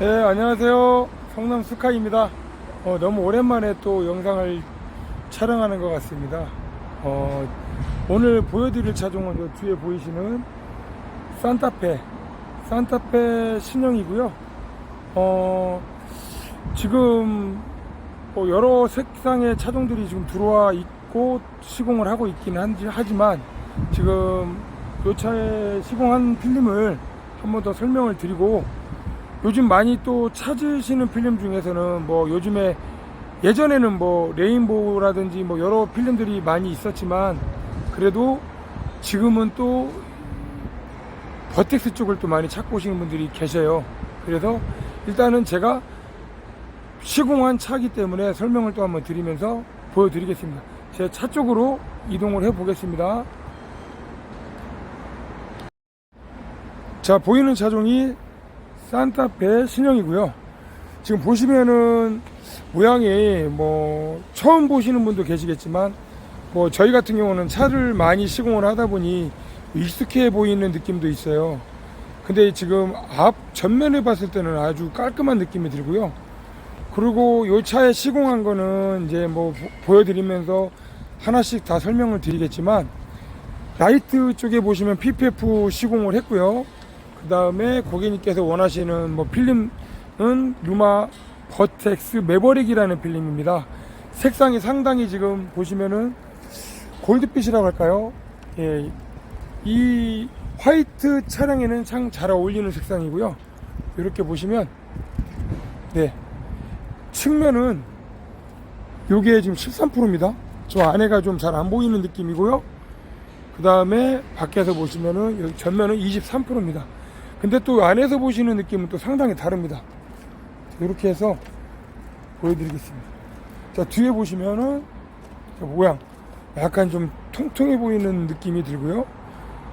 네, 안녕하세요. 성남 스카이입니다. 어, 너무 오랜만에 또 영상을 촬영하는 것 같습니다. 어, 오늘 보여드릴 차종은 요 뒤에 보이시는 산타페, 산타페 신형이고요. 어, 지금 뭐 여러 색상의 차종들이 지금 들어와 있고 시공을 하고 있긴 한지- 하지만 지금 요 차에 시공한 필름을 한 번 더 설명을 드리고 요즘 많이 또 찾으시는 필름 중에서는 뭐 요즘에 예전에는 뭐 레인보우라든지 뭐 여러 필름들이 많이 있었지만 그래도 지금은 또 버텍스 쪽을 또 많이 찾고 오시는 분들이 계셔요. 그래서 일단은 제가 시공한 차기 때문에 설명을 또 한번 드리면서 보여드리겠습니다. 제 차 쪽으로 이동을 해 보겠습니다. 자, 보이는 차종이 산타페 신형이고요. 지금 보시면은 모양이 뭐 처음 보시는 분도 계시겠지만 뭐 저희 같은 경우는 차를 많이 시공을 하다 보니 익숙해 보이는 느낌도 있어요. 근데 지금 앞 전면을 봤을 때는 아주 깔끔한 느낌이 들고요. 그리고 요 차에 시공한 거는 이제 뭐 보- 보여드리면서 하나씩 다 설명을 드리겠지만 라이트 쪽에 보시면 PPF 시공을 했고요. 그 다음에 고객님께서 원하시는 뭐 필름은 루마 버텍스 매버릭이라는 필름입니다. 색상이 상당히 지금 보시면은 골드빛이라고 할까요? 예, 이 화이트 차량에는 참 잘 어울리는 색상이고요. 이렇게 보시면 네 측면은 요게 지금 13%입니다. 저 안에가 좀 잘 안 보이는 느낌이고요. 그 다음에 밖에서 보시면은 전면은 23%입니다. 근데 또 안에서 보시는 느낌은 또 상당히 다릅니다. 이렇게 해서 보여드리겠습니다. 자, 뒤에 보시면은 자, 모양 약간 좀 통통해 보이는 느낌이 들고요.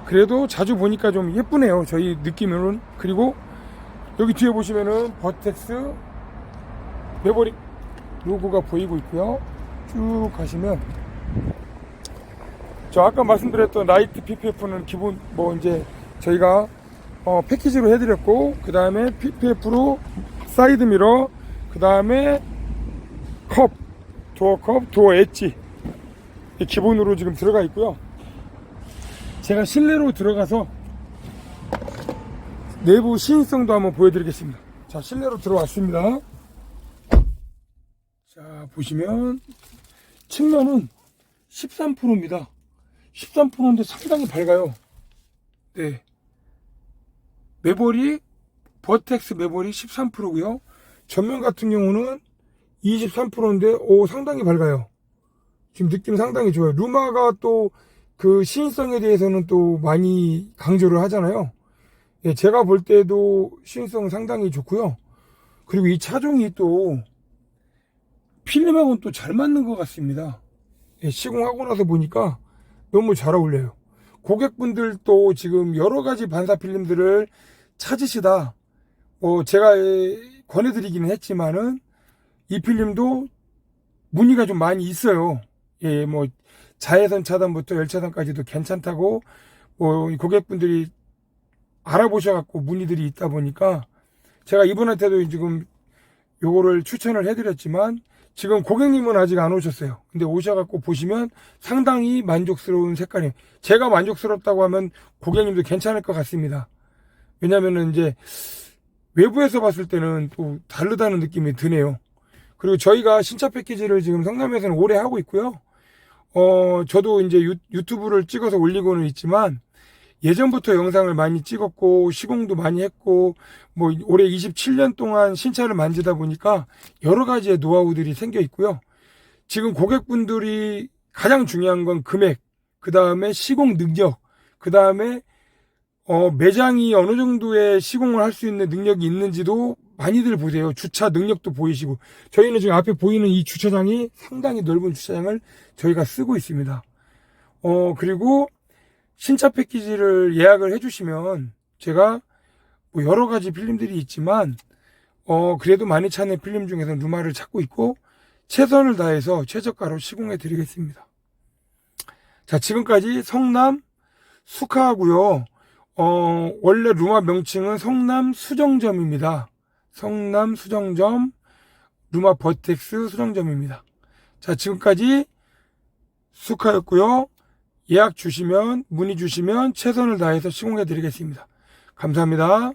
그래도 자주 보니까 좀 예쁘네요. 저희 느낌으로는. 그리고 여기 뒤에 보시면은 버텍스 메버릭 로고가 보이고 있고요. 쭉 가시면 저 아까 말씀드렸던 라이트 PPF는 기본 뭐 이제 저희가 어, 패키지로 해드렸고 그 다음에 PPF로 사이드 미러 그 다음에 컵 도어 컵 도어 엣지. 이 기본으로 지금 들어가 있고요. 제가 실내로 들어가서 내부 시인성도 한번 보여드리겠습니다. 자 실내로 들어왔습니다. 자 보시면 측면은 13%입니다. 13%인데 상당히 밝아요. 네 매볼이 버텍스 매볼이 13%고요. 전면 같은 경우는 23%인데 오 상당히 밝아요. 지금 느낌 상당히 좋아요. 루마가 또그 시인성에 대해서는 또 많이 강조를 하잖아요. 예, 제가 볼 때도 시인성 상당히 좋고요. 그리고 이 차종이 또 필름하고는 또 잘 맞는 것 같습니다. 예, 시공하고 나서 보니까 너무 잘 어울려요. 고객분들도 지금 여러 가지 반사 필름들을 찾으시다. 뭐 제가 권해드리기는 했지만은 이 필름도 문의가 좀 많이 있어요. 예, 뭐 자외선 차단부터 열차단까지도 괜찮다고 뭐 고객분들이 알아보셔갖고 문의들이 있다 보니까 제가 이분한테도 지금 요거를 추천을 해드렸지만 지금 고객님은 아직 안 오셨어요. 근데 오셔갖고 보시면 상당히 만족스러운 색깔이 제가 만족스럽다고 하면 고객님도 괜찮을 것 같습니다. 왜냐면은 이제 외부에서 봤을 때는 또 다르다는 느낌이 드네요. 그리고 저희가 신차 패키지를 지금 성남에서는 오래 하고 있고요. 어, 저도 이제 유, 유튜브를 찍어서 올리고는 있지만 예전부터 영상을 많이 찍었고 시공도 많이 했고 뭐 올해 27년 동안 신차를 만지다 보니까 여러 가지의 노하우들이 생겨 있고요. 지금 고객분들이 가장 중요한 건 금액, 그 다음에 시공 능력, 그 다음에 어, 매장이 어느 정도의 시공을 할 수 있는 능력이 있는지도 많이들 보세요. 주차 능력도 보이시고. 저희는 지금 앞에 보이는 이 주차장이 상당히 넓은 주차장을 저희가 쓰고 있습니다. 어, 그리고 신차 패키지를 예약을 해주시면 제가 뭐 여러 가지 필름들이 있지만, 어, 그래도 많이 찾는 필름 중에서 누마를 찾고 있고, 최선을 다해서 최저가로 시공해 드리겠습니다. 자, 지금까지 성남 수카하고요. 어, 원래 루마 명칭은 성남 수정점입니다. 성남 수정점 루마 버텍스 수정점입니다. 자, 지금까지 수카였고요. 예약 주시면 문의 주시면 최선을 다해서 시공해 드리겠습니다. 감사합니다.